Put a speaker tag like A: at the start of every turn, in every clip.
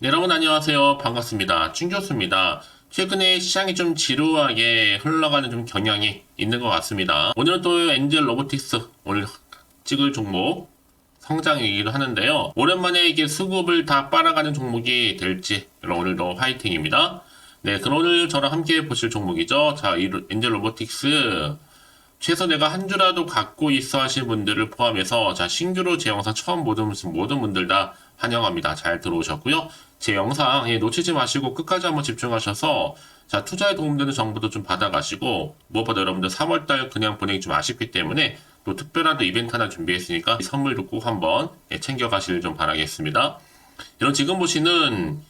A: 네, 여러분 안녕하세요. 반갑습니다. 충교수입니다. 최근에 시장이 좀 지루하게 흘러가는 좀 경향이 있는 것 같습니다. 오늘은 또 엔젤 로보틱스 오늘 찍을 종목 성장이기도 하는데요. 오랜만에 이게 수급을 다 빨아가는 종목이 될지 오늘도 화이팅입니다. 네, 그럼 오늘 저랑 함께 보실 종목이죠. 자, 이 로- 엔젤 로보틱스 최소 내가 한 주라도 갖고 있어 하신 분들을 포함해서 자 신규로 제 영상 처음 보던 모든 분들 다 환영합니다. 잘 들어오셨고요. 제 영상 예, 놓치지 마시고 끝까지 한번 집중하셔서 자 투자에 도움되는 정보도 좀 받아가시고 무엇보다 여러분들 3월달 그냥 보내기 좀 아쉽기 때문에 또 특별한 또 이벤트 하나 준비했으니까 이 선물도 꼭 한번 예, 챙겨가시길 좀 바라겠습니다. 여러분 지금 보시는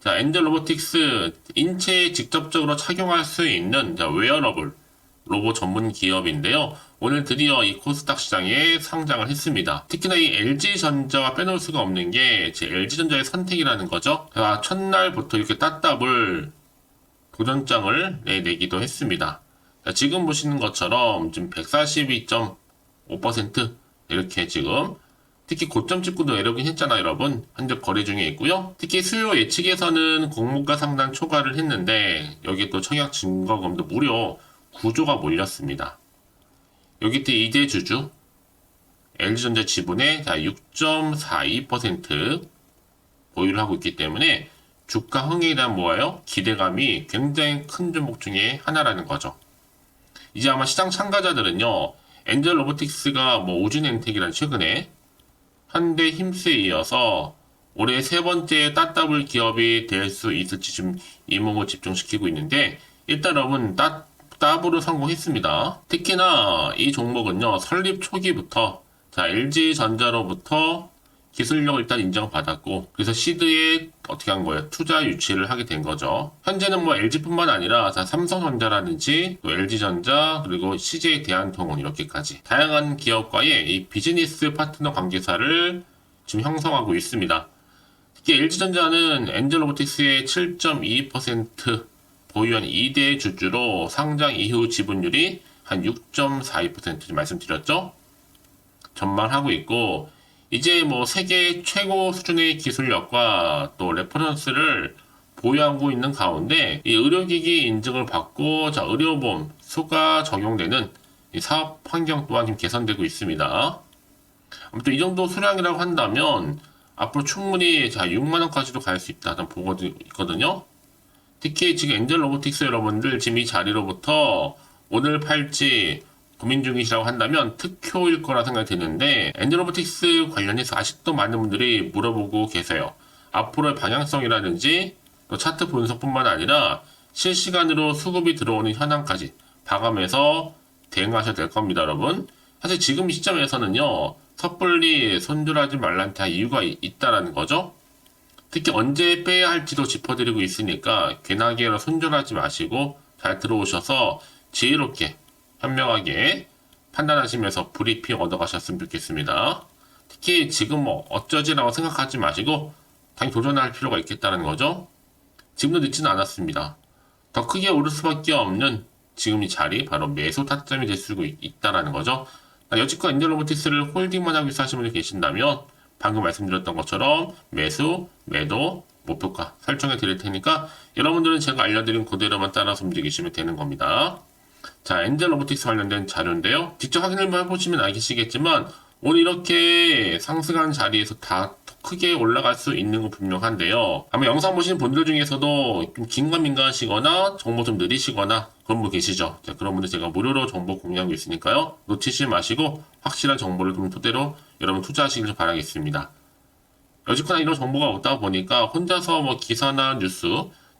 A: 자 엔젤 로보틱스 인체에 직접적으로 착용할 수 있는 자, 웨어러블 로봇 전문 기업인데요. 오늘 드디어 이 코스닥 시장에 상장을 했습니다. 특히나 이 LG전자와 빼놓을 수가 없는 게 제 LG전자의 선택이라는 거죠. 제가 첫날부터 이렇게 따따블 도전장을 내- 내기도 했습니다. 자, 지금 보시는 것처럼 지금 142.5% 이렇게 지금 특히 고점 찍고도 내려오긴 했잖아요, 여러분. 현재 거래 중에 있고요. 특히 수요 예측에서는 공모가 상당 초과를 했는데 여기 또 청약 증거금도 무려 9조가 몰렸습니다. 여기 때 이대 주주 LG전자 지분의 6.42% 보유를 하고 있기 때문에 주가 흥에 대한 뭐예요? 기대감이 굉장히 큰 종목 중에 하나라는 거죠. 이제 아마 시장 참가자들은요, 엔젤 로보틱스가 뭐 오준엔텍이란 최근에 현대 힘스에 이어서 올해 세 번째 따따블 기업이 될 수 있을지 좀 이목을 집중시키고 있는데 일단 여러분 따, 따블을 성공했습니다. 특히나 이 종목은요 설립 초기부터 자 LG 전자로부터 기술력을 일단 인정받았고 그래서 시드에 어떻게 한 거예요? 투자 유치를 하게 된 거죠. 현재는 뭐 LG뿐만 아니라 자, 삼성전자라든지 또 LG전자 그리고 CJ 대한통운 이렇게까지 다양한 기업과의 이 비즈니스 파트너 관계사를 지금 형성하고 있습니다. 특히 LG전자는 엔젤로보틱스의 7.22% 보유한 2대 주주로 상장 이후 지분율이 한 6.42% 말씀드렸죠. 전망하고 있고 이제 뭐 세계 최고 수준의 기술력과 또 레퍼런스를 보유하고 있는 가운데 이 의료기기 인증을 받고 자 의료보험 수가 적용되는 이 사업 환경 또한 지금 개선되고 있습니다. 아무튼 이 정도 수량이라고 한다면 앞으로 충분히 자 6만 원까지도 갈 수 있다는 보고도 있거든요. 특히 지금 엔젤 로보틱스 여러분들 지금 이 자리로부터 오늘 팔지 고민 중이시라고 한다면 특효일 거라 생각이 드는데 엔젤 로보틱스 관련해서 아직도 많은 분들이 물어보고 계세요. 앞으로의 방향성이라든지 또 차트 분석뿐만 아니라 실시간으로 수급이 들어오는 현황까지 봐가면서 대응하셔야 될 겁니다, 여러분. 사실 지금 시점에서는요, 섣불리 손절하지 말란 다 이유가 이- 있다라는 거죠. 특히 언제 빼야 할지도 짚어드리고 있으니까 괜하게 손절하지 마시고 잘 들어오셔서 지혜롭게 현명하게 판단하시면서 브리핑 얻어가셨으면 좋겠습니다. 특히 지금 뭐 어쩌지라고 생각하지 마시고 당연히 도전할 필요가 있겠다는 거죠. 지금도 늦지는 않았습니다. 더 크게 오를 수밖에 없는 지금 이 자리 바로 매수 타점이 될 수 있다라는 거죠. 아, 여지껏 엔젤로보티스를 홀딩만 하고 있어 하시는 분이 계신다면 방금 말씀드렸던 것처럼 매수, 매도, 목표가 설정해 드릴 테니까 여러분들은 제가 알려드린 그대로만 따라서 움직이시면 되는 겁니다. 자, 엔젤 로보틱스 관련된 자료인데요. 직접 확인을 해보시면 알겠지만 오늘 이렇게 상승한 자리에서 다 크게 올라갈 수 있는 건 분명한데요. 아마 영상 보시는 분들 중에서도 좀 긴가민가하시거나 정보 좀 느리시거나 그런 분 계시죠. 자, 그런 분들 제가 무료로 정보 공유하고 있으니까요. 놓치지 마시고 확실한 정보를 좀 토대로 여러분 투자하시길 좀 바라겠습니다. 여지껏 이런 정보가 없다 보니까 혼자서 뭐 기사나 뉴스,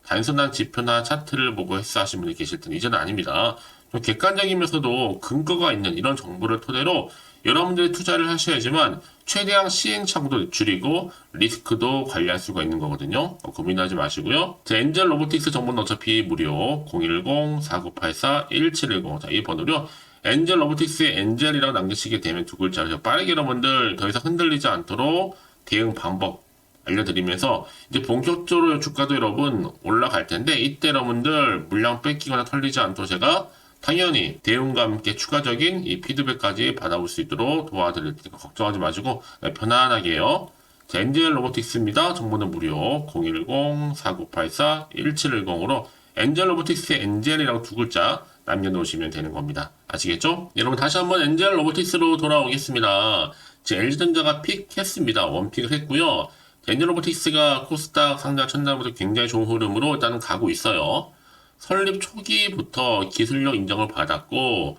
A: 단순한 지표나 차트를 보고 했어 하신 분이 계실 텐데 이제는 아닙니다. 좀 객관적이면서도 근거가 있는 이런 정보를 토대로 여러분들이 투자를 하셔야지만 최대한 시행착오도 줄이고 리스크도 관리할 수가 있는 거거든요. 어, 고민하지 마시고요. 자, 엔젤 로보틱스 정보는 어차피 무료 010-4984-1710 자, 이 번호로 엔젤 로보틱스의 엔젤이라고 남기시게 되면 두 글자죠. 빠르게 여러분들 더 이상 흔들리지 않도록 대응 방법 알려드리면서 이제 본격적으로 주가도 여러분 올라갈 텐데 이때 여러분들 물량 뺏기거나 털리지 않도록 제가 당연히 대응과 함께 추가적인 이 피드백까지 받아볼 수 있도록 도와드릴 테니까 걱정하지 마시고 편안하게요. 자, 엔젤 로보틱스입니다. 정보는 무료 010-4984-1710으로 엔젤 로보틱스의 엔젤이라고 두 글자 남겨놓으시면 되는 겁니다. 아시겠죠? 여러분 다시 한번 엔젤 로보틱스로 돌아오겠습니다. 제 LG전자가 픽했습니다. 원픽을 했고요. 엔젤 로보틱스가 코스닥 상장 첫날부터 굉장히 좋은 흐름으로 일단은 가고 있어요. 설립 초기부터 기술력 인정을 받았고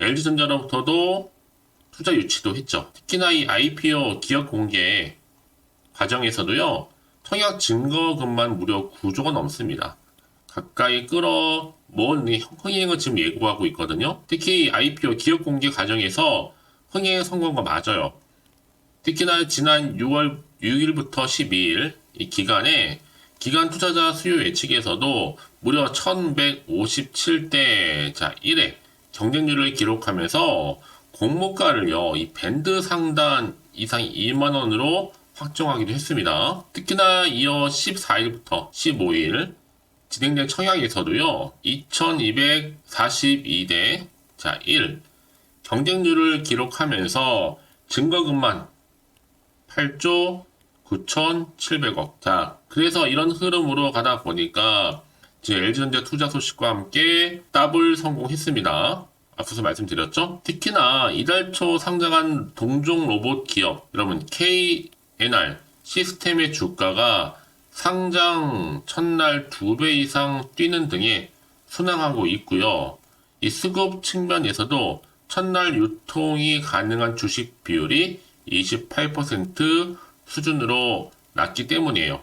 A: LG전자로부터도 투자 유치도 했죠. 특히나 이 IPO 기업 공개 과정에서도요. 청약 증거금만 무려 9조가 넘습니다. 가까이 끌어 모은 이 흥행을 지금 예고하고 있거든요. 특히 IPO 기업 공개 과정에서 흥행 성공과 맞아요. 특히나 지난 6월 6일부터 12일 이 기간에 기간 투자자 수요 예측에서도 무려 1157대 자 1회 경쟁률을 기록하면서 공모가를요 이 밴드 상단 이상 2만 원으로 확정하기도 했습니다. 특히나 이어 14일부터 15일 진행된 청약에서도요 2242대 자 1 경쟁률을 기록하면서 증거금만 8조 9,700억. 자, 그래서 이런 흐름으로 가다 보니까 이제 LG전자 투자 소식과 함께 더블 성공했습니다. 앞서서 말씀드렸죠? 특히나 이달 초 상장한 동종 로봇 기업, 여러분 KNR 시스템의 주가가 상장 첫날 두배 이상 뛰는 등에 순항하고 있고요. 이 수급 측면에서도 첫날 유통이 가능한 주식 비율이 28% 수준으로 낮기 때문이에요.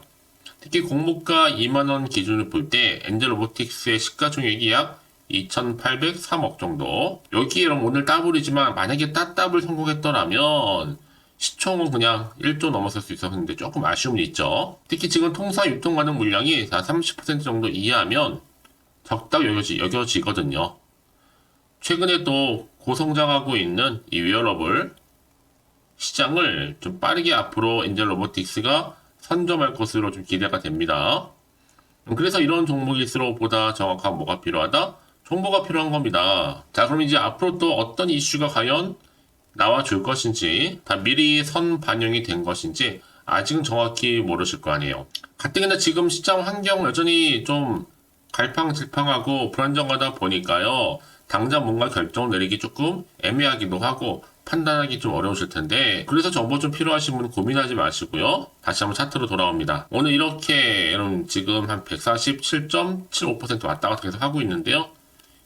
A: 특히 공모가 2만원 기준을 볼 때 엔젤 로보틱스의 시가총액이 약 2,803억 정도. 여기에 여러분 오늘 따블이지만 만약에 따따블 성공했더라면 시총은 그냥 1조 넘었을 수 있었는데 조금 아쉬움이 있죠. 특히 지금 통사 유통 가능 물량이 다30% 정도 이하면 적다 여겨지, 여겨지거든요. 최근에 또 고성장하고 있는 이 웨어러블 시장을 좀 빠르게 앞으로 엔젤 로보틱스가 선점할 것으로 좀 기대가 됩니다. 음, 그래서 이런 종목일수록 보다 정확한 뭐가 필요하다? 정보가 필요한 겁니다. 자, 그럼 이제 앞으로 또 어떤 이슈가 과연 나와줄 것인지, 다 미리 선 반영이 된 것인지, 아직은 정확히 모르실 거 아니에요. 가뜩이나 지금 시장 환경 여전히 좀 갈팡질팡하고 불안정하다 보니까요. 당장 뭔가 결정을 내리기 조금 애매하기도 하고 판단하기 좀 어려우실 텐데 그래서 정보 좀 필요하신 분은 고민하지 마시고요. 다시 한번 차트로 돌아옵니다. 오늘 이렇게 여러분 지금 한 147.75% 왔다 갔다 계속 하고 있는데요.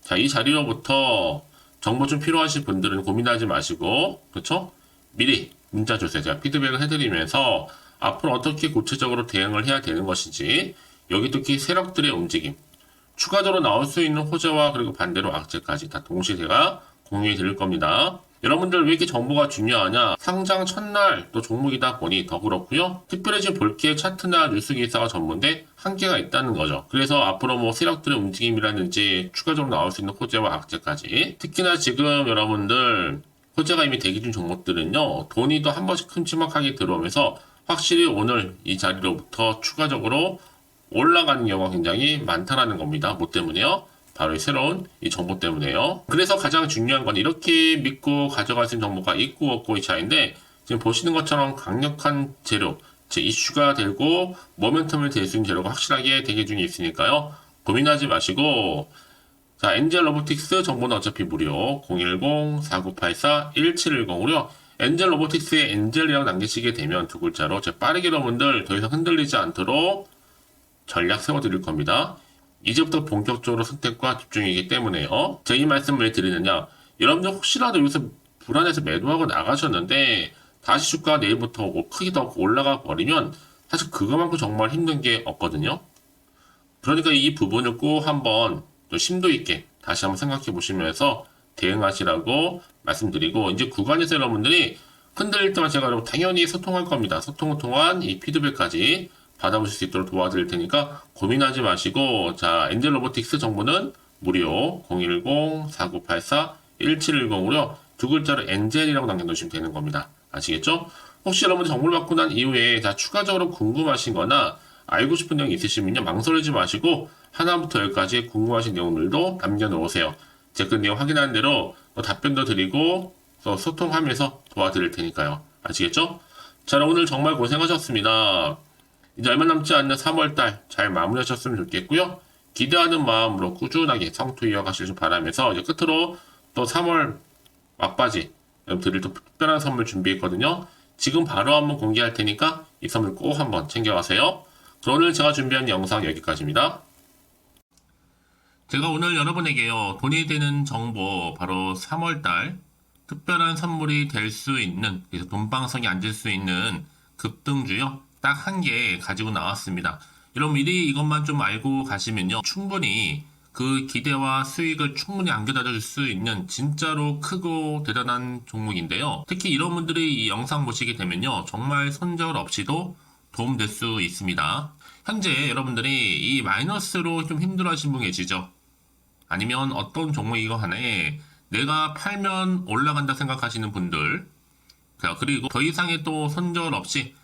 A: 자, 이 자리로부터 정보 좀 필요하신 분들은 고민하지 마시고 그렇죠? 미리 문자 주세요. 제가 피드백을 해드리면서 앞으로 어떻게 구체적으로 대응을 해야 되는 것인지 여기 특히 세력들의 움직임 추가적으로 나올 수 있는 호재와 그리고 반대로 악재까지 다 동시에 제가 공유해 드릴 겁니다. 여러분들 왜 이렇게 정보가 중요하냐? 상장 첫날 또 종목이다 보니 더 그렇고요. 지금 볼게 차트나 뉴스 기사가 전문데 한계가 있다는 거죠. 그래서 앞으로 뭐 세력들의 움직임이라든지 추가적으로 나올 수 있는 호재와 악재까지 특히나 지금 여러분들 호재가 이미 대기 중 종목들은요. 돈이 더한 번씩 큼지막하게 들어오면서 확실히 오늘 이 자리로부터 추가적으로 올라가는 경우가 굉장히 많다라는 겁니다. 뭐 때문에요? 바로 이 새로운 이 정보 때문에요. 그래서 가장 중요한 건 이렇게 믿고 가져갈 수 있는 정보가 있고 없고의 차이인데 지금 보시는 것처럼 강력한 재료, 제 이슈가 되고 모멘텀을 될 수 있는 재료가 확실하게 대기 중에 있으니까요. 고민하지 마시고 자 엔젤 로보틱스 정보는 어차피 무료 010-4984-1710으로요. 엔젤 로보틱스에 엔젤이라고 남기시게 되면 두 글자로 제 빠르게 여러분들 더 이상 흔들리지 않도록 전략 세워드릴 겁니다. 이제부터 본격적으로 선택과 집중이기 때문에요. 제이 말씀을 왜 드리느냐. 여러분들 혹시라도 여기서 불안해서 매도하고 나가셨는데 다시 주가가 내일부터 크게 더 올라가 버리면 사실 그거만큼 정말 힘든 게 없거든요. 그러니까 이 부분을 꼭 한번 좀 심도 있게 다시 한번 생각해 보시면서 대응하시라고 말씀드리고 이제 구간에서 여러분들이 흔들릴 때만 제가 당연히 소통할 겁니다. 소통을 통한 이 피드백까지 받아보실 수 있도록 도와드릴 테니까 고민하지 마시고 자 엔젤 로보틱스 정보는 무료 010-4984-1710으로 두 글자로 엔젤이라고 남겨놓으시면 되는 겁니다. 아시겠죠? 혹시 여러분들 정보를 받고 난 이후에 자 추가적으로 궁금하신 거나 알고 싶은 내용 있으시면요 망설이지 마시고 하나부터 열까지 궁금하신 내용들도 남겨놓으세요. 제가 그 내용 확인한 대로 또 답변도 드리고 또 소통하면서 도와드릴 테니까요. 아시겠죠? 자, 오늘 정말 고생하셨습니다. 이제 얼마 남지 않는 3월달 잘 마무리하셨으면 좋겠고요. 기대하는 마음으로 꾸준하게 성투 이어가시길 바라면서 이제 끝으로 또 3월 막바지 여러분들이 또 특별한 선물 준비했거든요. 지금 바로 한번 공개할 테니까 이 선물 꼭 한번 챙겨가세요. 그럼 오늘 제가 준비한 영상 여기까지입니다. 제가 오늘 여러분에게요 돈이 되는 정보 바로 3월달 특별한 선물이 될 수 있는 그래서 돈방석에 앉을 수 있는 급등주요 딱 한 개 가지고 나왔습니다. 여러분 미리 이것만 좀 알고 가시면요 충분히 그 기대와 수익을 충분히 안겨다 줄 수 있는 진짜로 크고 대단한 종목인데요. 특히 이런 분들이 이 영상 보시게 되면요 정말 손절 없이도 도움될 수 있습니다. 현재 여러분들이 이 마이너스로 좀 힘들어 하시는 분 계시죠? 아니면 어떤 종목이고 하나에 내가 팔면 올라간다 생각하시는 분들 자, 그리고 더 이상의 또 손절 없이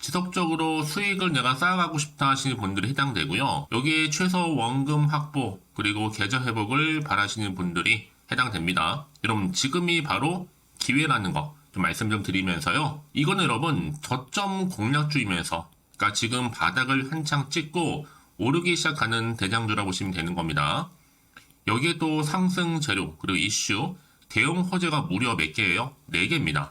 A: 지속적으로 수익을 내가 쌓아가고 싶다 하시는 분들이 해당되고요. 여기에 최소 원금 확보 그리고 계좌 회복을 바라시는 분들이 해당됩니다. 여러분 지금이 바로 기회라는 거 좀 말씀 좀 드리면서요. 이거는 여러분 저점 공략주이면서 그러니까 지금 바닥을 한창 찍고 오르기 시작하는 대장주라 보시면 되는 겁니다. 여기에 또 상승 재료 그리고 이슈 대형 호재가 무려 몇 개예요? 4개입니다.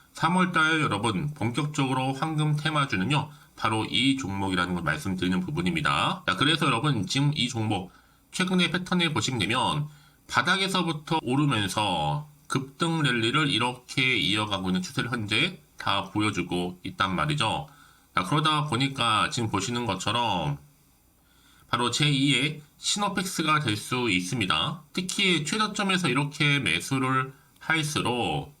A: 3월달 여러분 본격적으로 황금 테마주는요. 바로 이 종목이라는 걸 말씀드리는 부분입니다. 자, 그래서 여러분 지금 이 종목 최근의 패턴을 보시면 되면 바닥에서부터 오르면서 급등 랠리를 이렇게 이어가고 있는 추세를 현재 다 보여주고 있단 말이죠. 자, 그러다 보니까 지금 보시는 것처럼 바로 제2의 시노펙스가 될 수 있습니다. 특히 최저점에서 이렇게 매수를 할수록